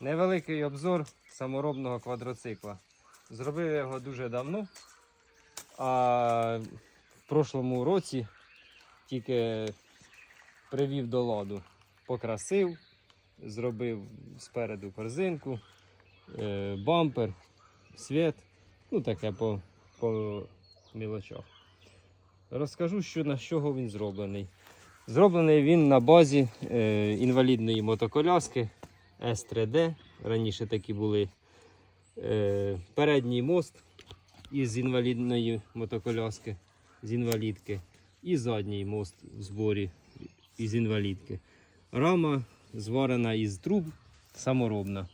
Невеликий обзор саморобного квадроцикла. Зробив його дуже давно. А в прошлому році тільки привів до ладу. Покрасив, зробив спереду корзинку, е, бампер, світ. Ну таке по, по мілочах. Розкажу, що на чого він зроблений. Зроблений він на базі е, інвалідної мотоколяски С3D. Раніше такі були е, передній мост із інвалідної мотоколяски, з інвалідки, і задній мост в зборі із інвалідки. Рама зварена із труб, саморобна.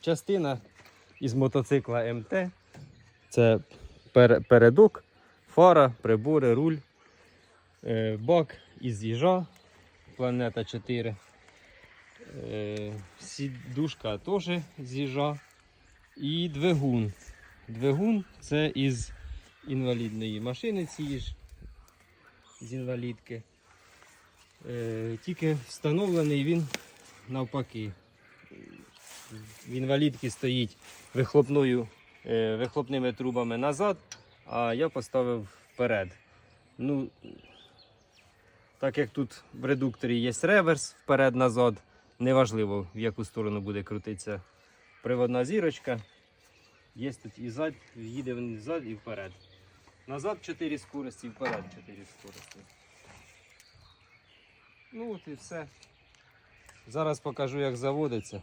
Частина із мотоцикла МТ. Це пер- передок, фара, прибори, руль, е, бак із їжа, планета 4. Е, Сідушка теж з їжа. І двигун. Двигун це із інвалідної машини цієї ж з інвалідки. Е, тільки встановлений він навпаки. В інвалідці стоїть вихлопною, е, вихлопними трубами назад, а я поставив вперед. Ну, так як тут в редукторі є реверс вперед-назад, неважливо в яку сторону буде крутитися приводна зірочка. Є тут і зад, їде він зад і вперед. Назад 4 скорості, вперед 4 скорості. Ну от і все. Зараз покажу, як заводиться.